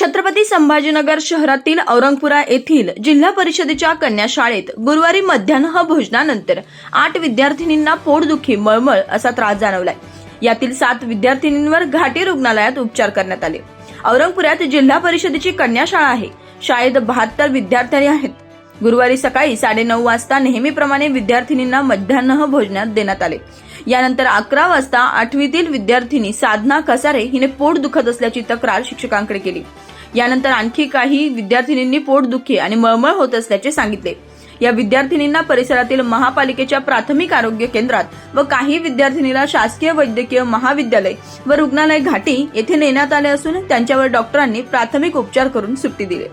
छत्रपती संभाजीनगर शहरातील औरंगपुरा येथील जिल्हा परिषदेच्या कन्या शाळेत गुरुवारी मध्यान्ह भोजनानंतर आठ विद्यार्थिनींना पोटदुखी मळमळ असा त्रास जाणवलाय. यातील सात विद्यार्थिनींवर घाटी रुग्णालयात उपचार करण्यात आले. औरंगपुरात जिल्हा परिषदेची कन्या शाळा आहे. शाळेत बहात्तर विद्यार्थी आहेत. गुरुवारी सकाळी साडेनऊ वाजता नेहमीप्रमाणे विद्यार्थिनींना मध्यान्ह भोजनात देण्यात आले. यानंतर अकरा वाजता आठवीतील विद्यार्थिनी साधना कसारे हिने पोट दुखत असल्याची तक्रार शिक्षकांकडे केली. यानंतर आणखी काही विद्यार्थिनींनी पोटदुखी आणि मळमळ होत असल्याचे सांगितले. या विद्यार्थिनींना परिसरातील महापालिकेच्या प्राथमिक आरोग्य केंद्रात व काही विद्यार्थिनीला शासकीय वैद्यकीय महाविद्यालय व रुग्णालय घाटी येथे नेण्यात आले असून त्यांच्यावर डॉक्टरांनी प्राथमिक उपचार करून सुट्टी दिली.